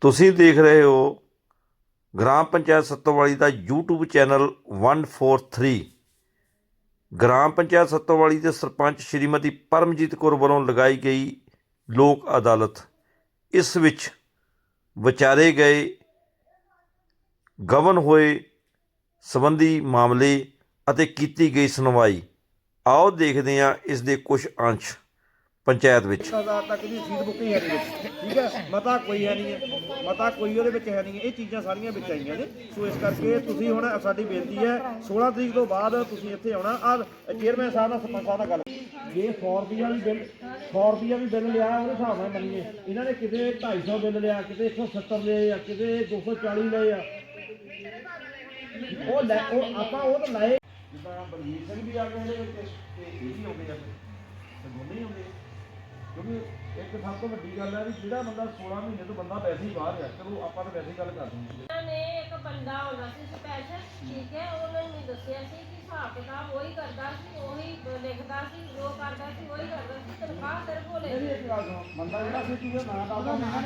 ਤੁਸੀਂ ਦੇਖ ਰਹੇ ਹੋ ਗ੍ਰਾਮ ਪੰਚਾਇਤ ਸੱਤੋਵਾਲੀ ਦਾ YouTube channel 143 gram panchayat Sattowali ਦੇ ਸਰਪੰਚ ਸ਼੍ਰੀਮਤੀ ਪਰਮਜੀਤ ਕੌਰ ਵੱਲੋਂ ਲਗਾਈ ਗਈ ਲੋਕ ਅਦਾਲਤ। ਇਸ ਵਿੱਚ ਵਿਚਾਰੇ ਗਏ, ਗਵਨ ਹੋਏ ਸੰਬੰਧੀ ਮਾਮਲੇ ਅਤੇ ਕੀਤੀ ਗਈ ਸੁਣਵਾਈ। ਆਓ ਦੇਖਦੇ ਹਾਂ ਇਸ ਦੇ ਕੁਝ ਅੰਸ਼। ਪੰਚਾਇਤ ਵਿੱਚ। ਹਜ਼ਾਰ ਤੱਕ ਦੀ ਰਸੀਦ ਬੁੱਕਿੰਗ ਹੈ ਇਹਦੇ ਵਿੱਚ, ਠੀਕ ਹੈ? ਮਤਾ ਕੋਈ ਹੈ ਨਹੀਂ ਹੈ। ਮਤਾ ਕੋਈ ਉਹਦੇ ਵਿੱਚ ਹੈ ਨਹੀਂ ਹੈ। ਇਹ ਚੀਜ਼ਾਂ ਸਾਰੀਆਂ ਵਿੱਚ ਆਈਆਂ ਨੇ। ਸੋ ਇਸ ਕਰਕੇ ਤੁਸੀਂ ਹੁਣ ਸਾਡੀ ਬੇਨਤੀ ਹੈ 16 ਤਰੀਕ ਤੋਂ ਬਾਅਦ ਤੁਸੀਂ ਇੱਥੇ ਆਉਣਾ। ਆ ਚੇਅਰਮੈਨ ਸਾਹਿਬ ਨਾਲ ਸਰਪੰਚ ਸਾਹਿਬ ਨਾਲ ਗੱਲ। ਜੇ 100 ਰੁਪਿਆ ਵੀ ਬਿੱਲ 100 ਰੁਪਿਆ ਵੀ ਬਿੱਲ ਲਿਆ, ਉਹਦੇ ਹਿਸਾਬ ਨਾਲ ਮੰਨੀਏ। ਇਹਨਾਂ ਨੇ ਕਿਤੇ 250 ਬਿੱਲ ਲਿਆ, ਕਿਤੇ 170 ਲਏ ਆ, ਕਿਤੇ 240 ਲਏ ਆ। ਉਹ ਲੈ, ਉਹ ਆਪਾਂ ਉਹ ਤਾਂ ਲਾਏ। ਜਿੱਦਾਂ ਬਲਜੀਤ ਸਿੰਘ ਵੀ ਆ ਗਏ ਇਹਦੇ ਵਿੱਚ, ਤੇ ਇਹ ਵੀ ਆਉਂਦੇ ਆ। ਤੇ ਦੋਨੇ ਆਉਂਦੇ ਕਿਉਂਕਿ ਇੱਕ ਸਭ ਤੋਂ ਵੱਡੀ ਗੱਲ ਹੈ ਵੀ ਜਿਹੜਾ ਬੰਦਾ 16 ਮਹੀਨੇ ਤੋਂ ਬੰਦਾ ਵੈਸੇ ਹੀ ਬਾਹਰ ਆ ਚਲੋ ਆਪਾਂ ਤਾਂ ਵੈਸੇ ਹੀ ਗੱਲ ਕਰ ਦਿੰਦੇ ਉਹਨਾਂ ਨੇ ਇੱਕ ਬੰਦਾ ਆਉਣਾ ਸੀ ਸਪੈਸ਼ਲ ਠੀਕ ਹੈ ਉਹਨਾਂ ਨੇ ਦੱਸਿਆ ਸੀ ਕਿ ਹਿਸਾਬ ਕਿਤਾਬ ਉਹੀ ਕਰਦਾ ਸੀ ਉਹੀ ਲਿਖਦਾ ਸੀ ਜੋ ਕਰਦਾ ਸੀ ਉਹੀ ਕਰਦਾ ਸੀ ਤਨਖਾਹ ਸਿਰਫ ਉਹ ਇਹ ਲੈਂਦਾ ਵੀ ਇੱਕ ਗੱਲ ਸੁਣੋ ਬੰਦਾ ਜਿਹੜਾ ਸੀ ਤੁਸੀਂ ਨਾਂ ਦਾ ਉਹਦਾ ਨਾਂ